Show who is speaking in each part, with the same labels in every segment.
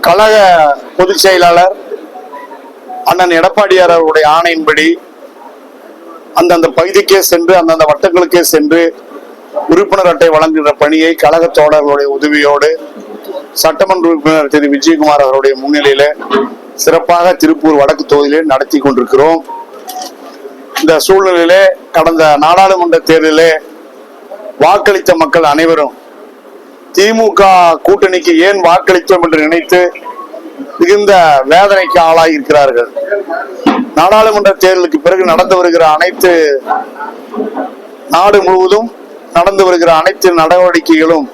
Speaker 1: கழக பொதுச் செயலாளர் அண்ணன் எடப்பாடியார் அவருடைய ஆணையின்படி அந்தந்த பகுதிக்கே சென்று அந்தந்த வட்டங்களுக்கே சென்று உறுப்பினர் அட்டை வழங்குகிற பணியை கழக தோழர்களுடைய உதவியோடு சட்டமன்ற உறுப்பினர் திரு. விஜயகுமார் அவருடைய முன்னிலையில சிறப்பாக திருப்பூர் வடக்கு தொகுதியிலே நடத்தி கொண்டிருக்கிறோம். இந்த சூழ்நிலையிலே கடந்த நாடாளுமன்ற தேர்தலிலே வாக்களித்த மக்கள் அனைவரும் திமுக கூட்டணிக்கு ஏன் வாக்களித்தோம் என்று நினைத்து மிகுந்த வேதனைக்கு ஆளாகி இருக்கிறார்கள். நாடாளுமன்ற தேர்தலுக்கு பிறகு நடந்து வருகிற அனைத்து நாடு முழுவதும் நடந்து வருகிற அனைத்து நடவடிக்கைகளும்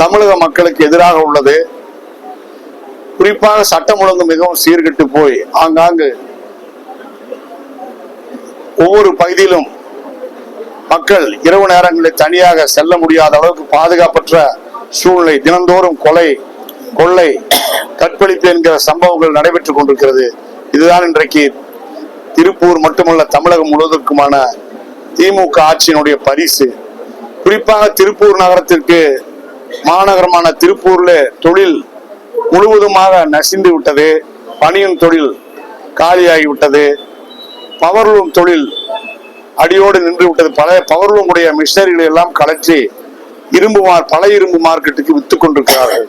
Speaker 1: தமிழக மக்களுக்கு எதிராக உள்ளது. குறிப்பாக சட்டம் ஒழுங்கு மிகவும் சீர்கெட்டு போய் ஆங்காங்கு ஒவ்வொரு பகுதியிலும் மக்கள் இரவு நேரங்களில் தனியாக செல்ல முடியாத அளவுக்கு பாதுகாப்பற்ற சூழ்நிலை தினந்தோறும் கொலை கொள்ளை கற்பழிப்பு என்கிற சம்பவங்கள் நடைபெற்றுக் கொண்டிருக்கிறது. இதுதான் இன்றைக்கு திருப்பூர் மட்டுமல்ல தமிழகம் முழுவதற்குமான திமுக ஆட்சியினுடைய பரிசு. குறிப்பாக திருப்பூர் நகரத்திற்கு மாநகரமான திருப்பூர்ல தொழில் முழுவதுமாக நசிந்து விட்டது. பணியின் தொழில் காலியாகி விட்டது. பவர்லூம் தொழில் அடியோடு நின்று விட்டது. பழைய பவர்லூம் உடைய மிஷினரிகளை எல்லாம் கலற்றி இரும்பு பழைய இரும்பு மார்க்கெட்டுக்கு வித்து கொண்டிருக்கிறார்கள்.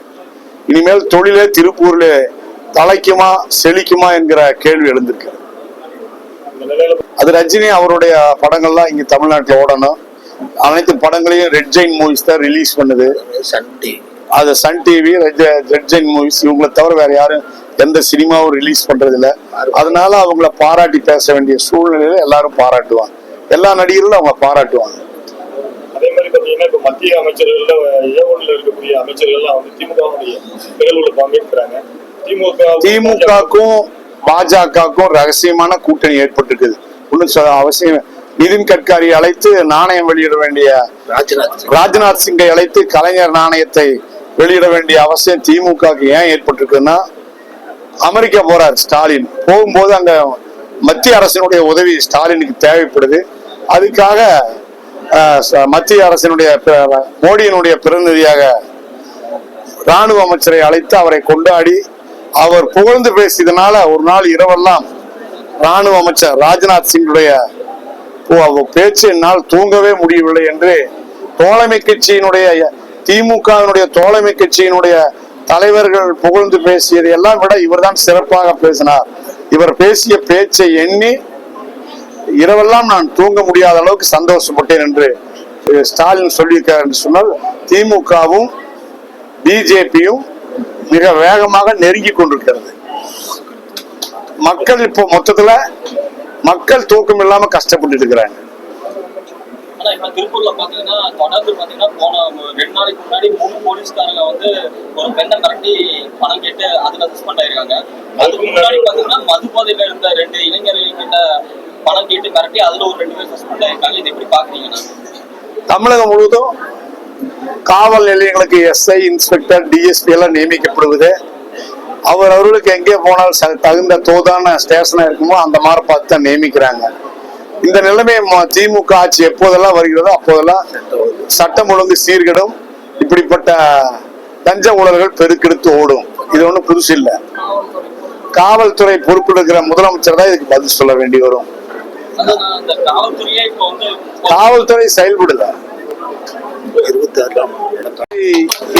Speaker 1: இனிமேல் தொழிலே திருப்பூர்ல தலைக்குமா செழிக்குமா என்கிற கேள்வி எழுந்திருக்கு
Speaker 2: இந்த நிலையில
Speaker 1: அது ரஜினி அவருடைய படங்கள்லாம் இங்க தமிழ்நாட்டுல ஓடணும். அனைத்து படங்களையும் ரெட் ஜெயின் மூவிஸ் தான் ரிலீஸ் பண்ணுது.
Speaker 3: சண்டி
Speaker 1: அது Sun TV Red Giant Movies இவங்களை தவிர வேற யாரும் எந்த சினிமாவும் ரிலீஸ் பண்றது இல்ல அதனால அவங்கள பாராட்டி பேச வேண்டிய சூழ்நிலையில எல்லாரும் பாராட்டுவாங்க. எல்லா நடிகர்களும் அவங்க பாராட்டுவாங்க.
Speaker 2: இப்ப மத்திய அமைச்சர்கள்ல ஏவன்ல இருக்கக்கூடிய அமைச்சர்கள் எல்லாம் வந்து திமுகவுடைய நிகழ்வுல பங்கேற்கிறாங்க. திமுக
Speaker 1: திமுகக்கும் பாஜகவுக்கும் ரகசியமான கூட்டணி ஏற்பட்டிருக்குது. ஒன்றும் அவசியம் நிதின் கட்காரி அழைத்து நாணயம் வெளியிட வேண்டிய
Speaker 3: ராஜ்நாத் சிங்
Speaker 1: ராஜ்நாத் சிங்கை அழைத்து கலைஞர் நாணயத்தை வெளியிட வேண்டிய அவசியம் திமுகவுக்கு ஏன் ஏற்பட்டிருக்குன்னா அமெரிக்கா போறார் ஸ்டாலின். போகும்போது அங்க மத்திய அரசினுடைய உதவி ஸ்டாலினுக்கு தேவைப்படுது. அதுக்காக மத்திய அரசினுடைய மோடியினுடைய பிரதிநிதியாக ராணுவ அமைச்சரை அழைத்து அவரை கொண்டாடி அவர் புகழ்ந்து பேசியதனால ஒரு நாள் இரவெல்லாம் ராணுவ அமைச்சர் ராஜ்நாத் சிங்குடைய பேச்சு என்னால் தூங்கவே முடியவில்லை என்று தோழமை கட்சியினுடைய திமுகவினுடைய தோழமை கட்சியினுடைய தலைவர்கள் புகழ்ந்து பேசியது எல்லாம் விட இவர்தான் சிறப்பாக பேசினார். இவர் பேசிய பேச்சை எண்ணி இரவெல்லாம் நான் தூங்க முடியாத அளவுக்கு சந்தோஷப்பட்டேன் என்று ஸ்டாலின் சொல்லியிருக்கார் என்று சொன்னால் திமுகவும் பிஜேபியும் மிக வேகமாக நெருங்கி கொண்டிருக்கிறது. மக்கள் இப்போ மொத்தத்துல மக்கள் தூக்கம் இல்லாம கஷ்டப்பட்டு இருக்கிறாங்க.
Speaker 4: ஆனா இப்ப திருப்பூர்ல பாத்தீங்கன்னா தொடர்ந்து பாத்தீங்கன்னா போன ரெண்டு நாளைக்கு முன்னாடி மூணு போலீஸ்காரங்க வந்து ஒரு பெண்ணை மிரட்டி பணம் கேட்டு அதுல சஸ்பெண்ட் ஆயிருக்காங்க. அதுக்கு முன்னாடி பாத்தீங்கன்னா மது போதையில இருந்த ரெண்டு இளைஞர்கள் கிட்ட பணம் கேட்டு மிரட்டி அதுல ஒரு ரெண்டு பேர் சஸ்பெண்ட் ஆயிருக்காங்க. இது எப்படி பாக்குறீங்கன்னா
Speaker 1: தமிழகம் முழுவதும் காவல் நிலையங்களுக்கு எஸ்ஐ இன்ஸ்பெக்டர் டிஎஸ்பி எல்லாம் நியமிக்கப்படுவது. அவர் அவர்களுக்கு எங்கே போனால் தகுந்த தோதான ஸ்டேஷனா இருக்குமோ அந்த மாதிரி பார்த்து தான் நியமிக்கிறாங்க. இந்த நிலைமை திமுக ஆட்சி எப்போதெல்லாம் வருகிறதோ அப்போதெல்லாம் சட்டம் ஒழுங்கு சீர்கெடும் இப்படிப்பட்ட தஞ்ச ஊழல்கள் பெருக்கெடுத்து ஓடும். இது ஒன்றும் புதுசு இல்லை. காவல்துறை பொறுப்பெடுக்கிற முதலமைச்சர் தான் இதுக்கு பதில் சொல்ல வேண்டி வரும். காவல்துறை செயல்படல.
Speaker 3: இருபத்தி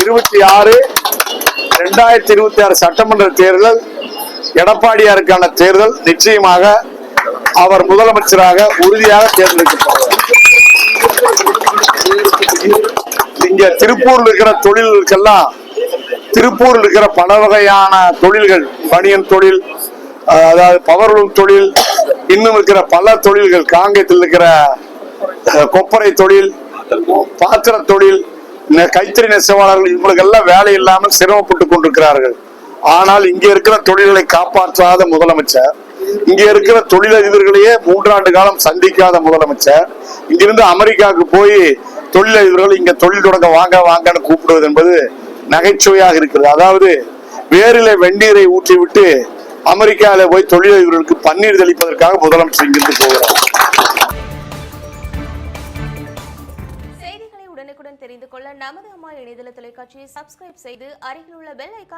Speaker 1: இருபத்தி ஆறு ரெண்டாயிரத்தி இருபத்தி ஆறு சட்டமன்ற தேர்தல் எடப்பாடியாருக்கான தேர்தல் நிச்சயமாக அவர் முதலமைச்சராக உறுதியாக தேர்ந்தெடுக்கப்படுவார் இங்க திருப்பூர்ல இருக்கிற தொழில்களுக்கெல்லாம் திருப்பூர்ல இருக்கிற பல வகையான தொழில்கள் பனியன் தொழில் அதாவது பவர்லூம் தொழில் இன்னும் இருக்கிற பல தொழில்கள் காங்கேயத்தில் இருக்கிற கொப்பரை தொழில் பாத்திர தொழில் கைத்தறி நெசவாளர்கள் இவங்களுக்கெல்லாம் வேலை இல்லாமல் சிரமப்பட்டு கொண்டிருக்கிறார்கள். ஆனால் இங்க இருக்கிற தொழில்களை காப்பாற்றாத முதலமைச்சர் இங்க இருக்கிற தொழிலதிபர்களையே மூன்றாண்டு காலம் சந்திக்காத முதலமைச்சர். இங்கிருந்து அமெரிக்காவுக்கு போய் தொழிலதிபர்கள் இங்க தொழில் தொடங்க வாங்க வாங்கன்னு கூப்பிடுவது என்பது நகைச்சுவையாக இருக்கிறது. அதாவது வேரில வெந்நீரை ஊற்றிவிட்டு அமெரிக்காவில போய் தொழிலதிபர்களுக்கு பன்னீர் தெளிப்பதற்காக முதலமைச்சர் இங்கிருந்து போகிறார்.
Speaker 5: உடனுக்குடன் தெரிந்து கொள்ள நமது அம்மா இணையதள தொலைக்காட்சியை சப்ஸ்கிரைப் செய்து அருகில் உள்ள பெல் ஐக்கா